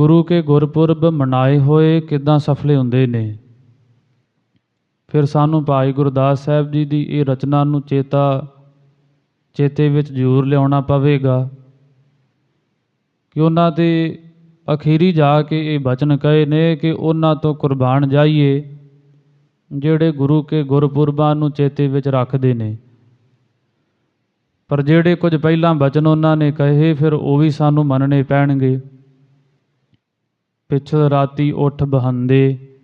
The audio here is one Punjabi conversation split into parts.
ਗੁਰੂ ਕੇ ਗੁਰਪੁਰਬ ਮਨਾਏ ਹੋਏ ਕਿਦਾਂ ਸਫਲੇ ਹੁੰਦੇ ਨੇ? ਫਿਰ ਸਾਨੂੰ ਭਾਈ ਗੁਰਦਾਸ ਸਾਹਿਬ ਜੀ ਦੀ ਇਹ ਰਚਨਾ ਨੂੰ ਚੇਤਾ, ਚੇਤੇ ਵਿੱਚ ਜ਼ਰੂਰ ਲਿਆਉਣਾ ਪਵੇਗਾ ਕਿ ਉਹਨਾਂ ਦੇ ਅਖੀਰੀ ਜਾ ਕੇ ਇਹ ਬਚਨ ਕਹੇ ਨੇ ਕਿ ਉਹਨਾਂ ਤੋਂ ਕੁਰਬਾਨ ਜਾਈਏ ਜਿਹੜੇ ਗੁਰੂ ਕੇ ਗੁਰਪੁਰਬਾਂ ਨੂੰ ਚੇਤੇ ਵਿੱਚ ਰੱਖਦੇ ਨੇ। ਪਰ ਜਿਹੜੇ ਕੁਝ ਪਹਿਲਾਂ ਬਚਨ ਉਹਨਾਂ ਨੇ ਕਹੇ, ਫਿਰ ਉਹ ਵੀ ਸਾਨੂੰ ਮੰਨਣੇ ਪੈਣਗੇ। ਪਿਛਲ ਰਾਤੀ ਉੱਠ ਬਹੰਦੇ,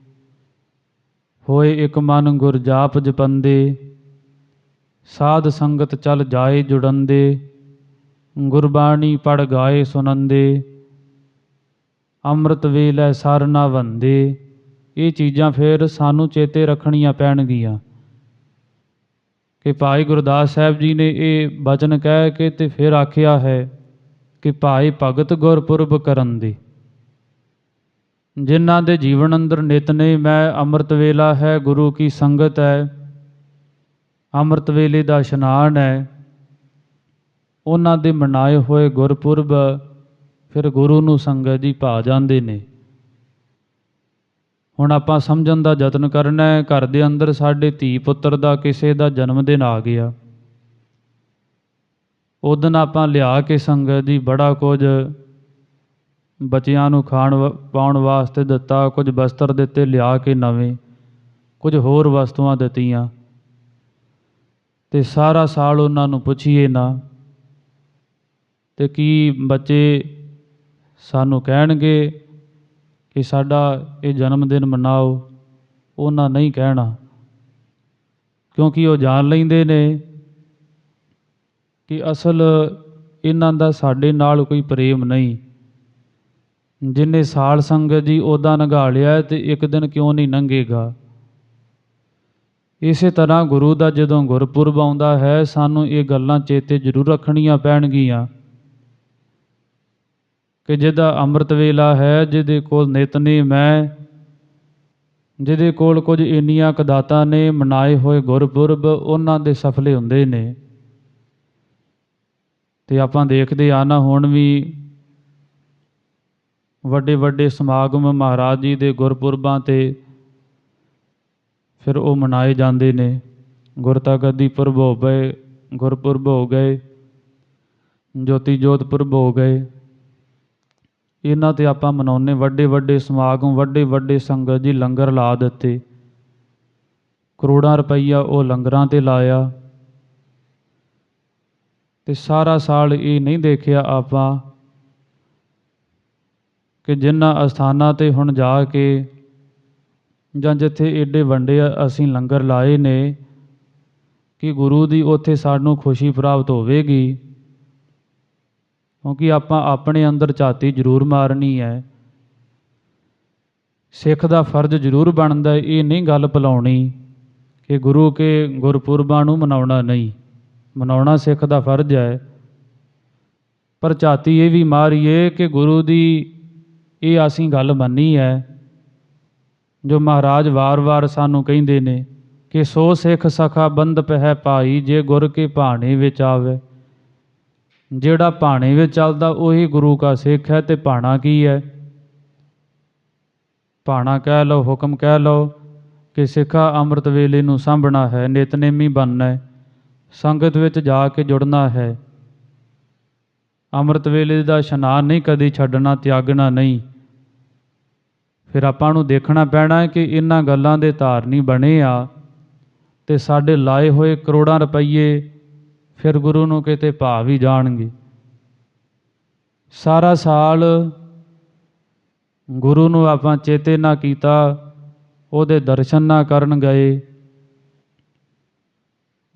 ਹੋਏ ਇੱਕ ਮਨ ਗੁਰ ਜਾਪ ਜਪੰਦੇ, ਸਾਧ ਸੰਗਤ ਚਲ ਜਾਏ ਜੁੜੰਦੇ, ਗੁਰਬਾਣੀ ਪੜ ਗਾਏ ਸੁਨੰਦੇ ਅੰਮ੍ਰਿਤ ਵੇਲੇ ਸਰ ਨਾ ਵੰਦੇ। ਇਹ ਚੀਜ਼ਾਂ ਫਿਰ ਸਾਨੂੰ ਚੇਤੇ ਰੱਖਣੀਆਂ ਪੈਣਗੀਆਂ। ਕਿ ਭਾਈ ਗੁਰਦਾਸ ਸਾਹਿਬ ਜੀ ਨੇ ਇਹ ਬਚਨ ਕਹਿ ਕੇ ਤੇ ਫਿਰ ਆਖਿਆ ਹੈ ਕਿ ਭਾਈ ਭਗਤ ਗੁਰਪੁਰਬ ਕਰਨ ਦੇ। ਜਿਨ੍ਹਾਂ ਦੇ ਜੀਵਨ ਅੰਦਰ ਨਿਤਨੇ ਮੈਂ ਅੰਮ੍ਰਿਤ ਵੇਲਾ ਹੈ, ਗੁਰੂ ਕੀ ਸੰਗਤ ਹੈ। ਅੰਮ੍ਰਿਤ ਵੇਲੇ ਦਾ ਇਸ਼ਨਾਨ ਹੈ। ਉਹਨਾਂ ਦੇ ਮਨਾਏ ਹੋਏ ਗੁਰਪੁਰਬ ਫਿਰ ਗੁਰੂ ਨੂੰ ਸੰਗਤ ਜੀ ਭਾ ਜਾਂਦੇ ਨੇ। ਹੁਣ ਆਪਾਂ ਸਮਝਣ ਦਾ ਯਤਨ ਕਰਨਾ ਹੈ, ਘਰ ਦੇ ਅੰਦਰ ਸਾਡੇ ਧੀ ਪੁੱਤਰ ਦਾ ਕਿਸੇ ਦਾ ਜਨਮ ਦਿਨ ਆ ਗਿਆ। ਉਦੋਂ ਆਪਾਂ ਲਿਆ ਕੇ ਸੰਗਤ ਜੀ ਬੜਾ ਕੁਝ ਬੱਚਿਆਂ ਨੂੰ ਖਾਣ ਵ- ਪਾਉਣ ਵਾਸਤੇ ਦਿੱਤਾ, ਕੁਝ ਬਸਤਰ ਦਿੱਤੇ, ਲਿਆ ਕੇ ਨਵੇਂ, ਕੁਝ ਹੋਰ ਵਸਤੂਆਂ ਦਿੱਤੀਆਂ। ਤੇ ਸਾਰਾ ਸਾਲ ਉਹਨਾਂ ਨੂੰ ਪੁੱਛੀਏ ਨਾ, ਤੇ ਕੀ ਬੱਚੇ ਸਾਨੂੰ ਕਹਿਣਗੇ ਕਿ ਸਾਡਾ ਇਹ ਜਨਮ ਦਿਨ ਮਨਾਓ, ਉਹਨਾਂ ਨਹੀਂ ਕਹਿਣਾ। ਕਿਉਂਕਿ ਉਹ ਜਾਣ ਲੈਂਦੇ ਨੇ ਕਿ ਅਸਲ ਇਹਨਾਂ ਦਾ ਸਾਡੇ ਨਾਲ ਕੋਈ ਪ੍ਰੇਮ ਨਹੀਂ। ਜਿਨੇ ਸਾਲ ਸੰਗਤ ਜੀ ਉਹਦਾ ਨਗਾ ਲਿਆ ਤੇ ਇੱਕ ਦਿਨ ਕਿਉਂ ਨਹੀਂ ਲੰਘੇਗਾ ਇਸੇ ਤਰ੍ਹਾਂ ਗੁਰੂ ਦਾ ਜਦੋਂ ਗੁਰਪੁਰਬ ਆਉਂਦਾ ਹੈ, ਸਾਨੂੰ ਇਹ ਗੱਲਾਂ ਚੇਤੇ ਜ਼ਰੂਰ ਰੱਖਣੀਆਂ ਪੈਣਗੀਆਂ। ਕਿ ਜਿਹਦਾ ਅੰਮ੍ਰਿਤ ਵੇਲਾ ਹੈ, ਜਿਹਦੇ ਕੋਲ ਨਿਤਨੇਮ ਹੈ, ਜਿਹਦੇ ਕੋਲ ਕੁਝ ਇੰਨੀਆਂ ਕਦਾਤਾਂ ਨੇ, ਮਨਾਏ ਹੋਏ ਗੁਰਪੁਰਬ, ਉਹਨਾਂ ਦੇ ਸਫਲੇ ਹੁੰਦੇ ਨੇ। ਤੇ ਆਪਾਂ ਦੇਖਦੇ ਆ ਨਾ ਹੁਣ ਵੀ ਵੱਡੇ ਵੱਡੇ ਸਮਾਗਮ ਮਹਾਰਾਜ ਜੀ ਦੇ ਗੁਰਪੁਰਬਾਂ ਤੇ ਫਿਰ ਉਹ ਮਨਾਏ ਜਾਂਦੇ ਨੇ। ਗੁਰਤਾ ਗੱਦੀ ਪੁਰਬ ਹੋ ਗਏ, ਗੁਰਪੁਰਬ ਹੋ ਗਏ, ਜੋਤੀ ਜੋਤ ਪੁਰਬ ਹੋ ਗਏ। ਇਹਨਾਂ ਤੇ ਆਪਾਂ ਮਨਾਉਨੇ ਵੱਡੇ ਵੱਡੇ ਸਮਾਗਮ ਵੱਡੇ ਵੱਡੇ ਸੰਗਤ ਜੀ ਲੰਗਰ ਲਾ ਦਿੱਤੇ। ਕਰੋੜਾਂ ਰੁਪਈਆ ਉਹ ਲੰਗਰਾਂ ਤੇ ਲਾਇਆ। ਤੇ ਸਾਰਾ ਸਾਲ ਇਹ ਨਹੀਂ ਦੇਖਿਆ ਆਪਾਂ ਕਿ ਜਿਨ੍ਹਾਂ ਅਸਥਾਨਾਂ ਤੇ ਹੁਣ ਜਾ ਕੇ ਜਾਂ ਜਿੱਥੇ ਏਡੇ ਵੰਡੇ ਅਸੀਂ ਲੰਗਰ ਲਾਏ ਨੇ ਕਿ ਗੁਰੂ ਦੀ ਉੱਥੇ ਸਾਨੂੰ ਖੁਸ਼ੀ ਪ੍ਰਾਪਤ ਹੋਵੇਗੀ, ਕਿਉਂਕਿ ਆਪਾਂ ਆਪਣੇ ਅੰਦਰ ਝਾਤੀ ਜ਼ਰੂਰ ਮਾਰਨੀ ਹੈ। ਸਿੱਖ ਦਾ ਫਰਜ਼ ਜ਼ਰੂਰ ਬਣਦਾ ਇਹ ਨਹੀਂ ਗੱਲ ਭੁਲਾਉਣੀ ਕਿ ਗੁਰੂ ਕੇ ਗੁਰਪੁਰਬਾਂ ਨੂੰ ਮਨਾਉਣਾ ਨਹੀਂ। ਮਨਾਉਣਾ ਸਿੱਖ ਦਾ ਫਰਜ਼ ਹੈ। ਪਰ ਝਾਤੀ ਇਹ ਵੀ ਮਾਰੀਏ ਕਿ ਗੁਰੂ ਦੀ ਇਹ ਅਸੀਂ ਗੱਲ ਮੰਨੀ ਹੈ, ਜੋ ਮਹਾਰਾਜ ਵਾਰ-ਵਾਰ ਸਾਨੂੰ ਕਹਿੰਦੇ ਨੇ ਕਿ ਸੋ ਸਿੱਖ ਸਖਾ ਬੰਧ ਪਹਿ ਭਾਈ ਜੇ ਗੁਰ ਕੇ ਭਾਣੇ ਵਿੱਚ ਆਵੇ। ਜਿਹੜਾ ਭਾਣੇ ਵਿੱਚ ਚੱਲਦਾ ਉਹੀ ਗੁਰੂ ਕਾ ਸਿੱਖ ਹੈ ਤੇ ਭਾਣਾ ਕੀ ਹੈ? ਭਾਣਾ ਕਹਿ ਲਓ, ਹੁਕਮ ਕਹਿ ਲਓ ਕਿ ਸਿੱਖਾ ਅੰਮ੍ਰਿਤ ਵੇਲੇ ਨੂੰ ਸਾਂਭਣਾ ਹੈ, ਨਿਤਨੇਮੀ ਬਣਨਾ ਹੈ, ਸੰਗਤ ਵਿੱਚ ਜਾ ਕੇ ਜੁੜਨਾ ਹੈ। ਅੰਮ੍ਰਿਤ ਵੇਲੇ ਦਾ ਇਸ਼ਨਾਨ ਨਹੀਂ, ਕਦੀ ਛੱਡਣਾ, ਤਿਆਗਣਾ ਨਹੀਂ। ਫਿਰ ਆਪਾਂ ਨੂੰ ਦੇਖਣਾ ਪੈਣਾ ਹੈ ਕਿ ਇਹਨਾਂ ਗੱਲਾਂ ਦੇ ਧਾਰਨੀ ਬਣੇ ਆ ਤੇ ਸਾਡੇ ਲਾਏ ਹੋਏ ਕਰੋੜਾਂ ਰੁਪਈਏ ਫਿਰ ਗੁਰੂ ਨੂੰ ਕਿਤੇ ਭਾ ਵੀ ਜਾਣਗੇ। ਸਾਰਾ ਸਾਲ ਗੁਰੂ ਨੂੰ ਆਪਾਂ ਚੇਤੇ ਨਾ ਕੀਤਾ, ਉਹਦੇ ਦਰਸ਼ਨ ਨਾ ਕਰਨ ਗਏ।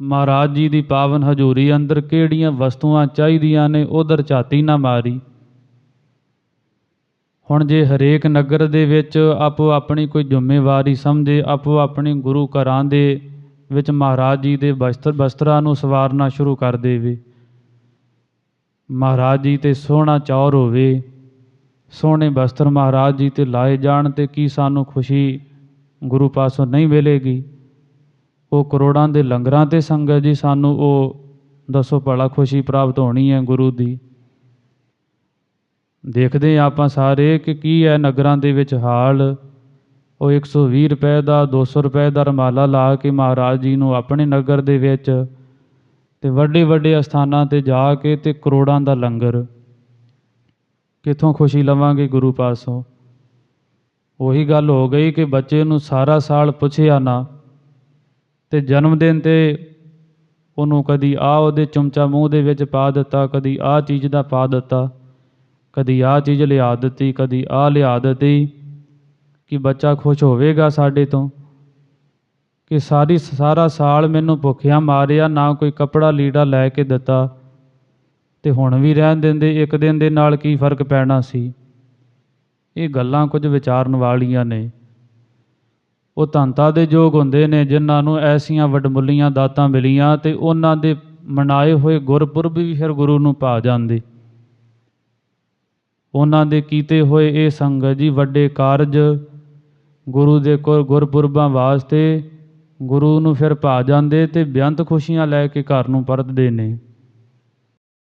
ਮਹਾਰਾਜ ਜੀ ਦੀ ਪਾਵਨ ਹਜ਼ੂਰੀ ਅੰਦਰ ਕਿਹੜੀਆਂ ਵਸਤੂਆਂ ਚਾਹੀਦੀਆਂ ਨੇ, ਉਧਰ ਝਾਤੀ ਨਾ ਮਾਰੀ। ਹੁਣ ਜੇ ਹਰੇਕ ਨਗਰ ਦੇ ਵਿੱਚ ਆਪੋ ਆਪਣੀ ਕੋਈ ਜ਼ਿੰਮੇਵਾਰੀ ਸਮਝੇ, ਆਪੋ ਆਪਣੇ ਗੁਰੂ ਘਰਾਂ ਦੇ ਵਿੱਚ ਮਹਾਰਾਜ ਜੀ ਦੇ ਬਸਤਰ, ਬਸਤਰਾਂ ਨੂੰ ਸਵਾਰਨਾ ਸ਼ੁਰੂ ਕਰ ਦੇਵੇ। ਮਹਾਰਾਜ ਜੀ ਤੇ ਸੋਹਣਾ ਚੌਰ ਹੋਵੇ, ਸੋਹਣੇ ਬਸਤਰ ਮਹਾਰਾਜ ਜੀ ਤੇ ਲਾਏ ਜਾਣ ਤੇ ਕੀ ਸਾਨੂੰ ਖੁਸ਼ੀ ਗੁਰੂ ਪਾਸੋਂ ਨਹੀਂ ਮਿਲੇਗੀ? ਉਹ ਕਰੋੜਾਂ ਦੇ ਲੰਗਰਾਂ ਤੇ ਸੰਗਤ ਜੀ, ਸਾਨੂੰ ਉਹ ਦੱਸੋ ਭਲਾ ਖੁਸ਼ੀ ਪ੍ਰਾਪਤ ਹੋਣੀ ਹੈ ਗੁਰੂ ਦੀ। ਦੇਖਦੇ ਹਾਂ ਆਪਾਂ ਸਾਰੇ ਕਿ ਕੀ ਹੈ ਨਗਰਾਂ ਦੇ ਵਿੱਚ ਹਾਲ। ਉਹ 120 ਰੁਪਏ ਦਾ 200 ਰੁਪਏ ਦਾ ਰਮਾਲਾ ਲਾ ਕੇ ਮਹਾਰਾਜ ਜੀ ਨੂੰ ਆਪਣੇ ਨਗਰ ਦੇ ਵਿੱਚ ਤੇ ਵੱਡੇ ਵੱਡੇ ਸਥਾਨਾਂ ਤੇ ਜਾ ਕੇ ਤੇ ਕਰੋੜਾਂ ਦਾ ਲੰਗਰ। ਕਿੱਥੋਂ ਖੁਸ਼ੀ ਲਵਾਂਗੇ ਗੁਰੂ ਪਾਸੋਂ ਉਹੀ ਗੱਲ ਹੋ ਗਈ ਕਿ ਬੱਚੇ ਨੂੰ ਸਾਰਾ ਸਾਲ ਪੁੱਛਿਆ ਨਾ ਤੇ ਜਨਮ ਦਿਨ ਤੇ ਉਹਨੂੰ ਕਦੀ ਆ ਉਹਦੇ ਚਮਚਾ ਮੂੰਹ ਦੇ ਵਿੱਚ ਪਾ ਦਿੱਤਾ, ਕਦੀ ਆ ਚੀਜ਼ ਦਾ ਪਾ ਦਿੱਤਾ। ਕਦੀ ਆ ਚੀਜ਼ ਲਿਆ ਦਿੱਤੀ, ਕਦੀ ਆ ਲਿਆ ਦਿੱਤੀ, ਕਿ ਬੱਚਾ ਖੁਸ਼ ਹੋਵੇਗਾ ਸਾਡੇ ਤੋਂ, ਕਿ ਸਾਰੀ, ਸਾਰਾ ਸਾਲ ਮੈਨੂੰ ਭੁੱਖਿਆ ਮਾਰਿਆ, ਨਾ ਕੋਈ ਕੱਪੜਾ ਲੀੜਾ ਲੈ ਕੇ ਦਿੱਤਾ, ਤੇ ਹੁਣ ਵੀ ਰਹਿਣ ਦਿੰਦੇ, ਇੱਕ ਦਿਨ ਦੇ ਨਾਲ ਕੀ ਫ਼ਰਕ ਪੈਣਾ ਸੀ? ਇਹ ਗੱਲਾਂ ਕੁਝ ਵਿਚਾਰਨ ਵਾਲੀਆਂ ਨੇ। ਉਹ ਧੰਤਾ ਦੇ ਯੋਗ ਹੁੰਦੇ ਨੇ, ਜਿਨ੍ਹਾਂ ਨੂੰ ਐਸੀਆਂ ਵਡਮੁੱਲੀਆਂ ਦਾਤਾਂ ਮਿਲੀਆਂ ਤੇ ਉਹਨਾਂ ਦੇ ਮਨਾਏ ਹੋਏ ਗੁਰਪੁਰਬ ਵੀ ਫਿਰ ਗੁਰੂ ਨੂੰ ਭਾ ਜਾਂਦੇ। ਉਹਨਾਂ ਦੇ ਕੀਤੇ ਹੋਏ ਇਹ ਸੰਗਤ ਜੀ ਵੱਡੇ ਕਾਰਜ ਗੁਰੂ ਦੇ ਕੋਲ ਗੁਰਪੁਰਬਾਂ ਵਾਸਤੇ ਗੁਰੂ ਨੂੰ ਫਿਰ ਭਾ ਜਾਂਦੇ ਤੇ ਬੇਅੰਤ ਖੁਸ਼ੀਆਂ ਲੈ ਕੇ ਘਰ ਨੂੰ ਪਰਤਦੇ ਨੇ।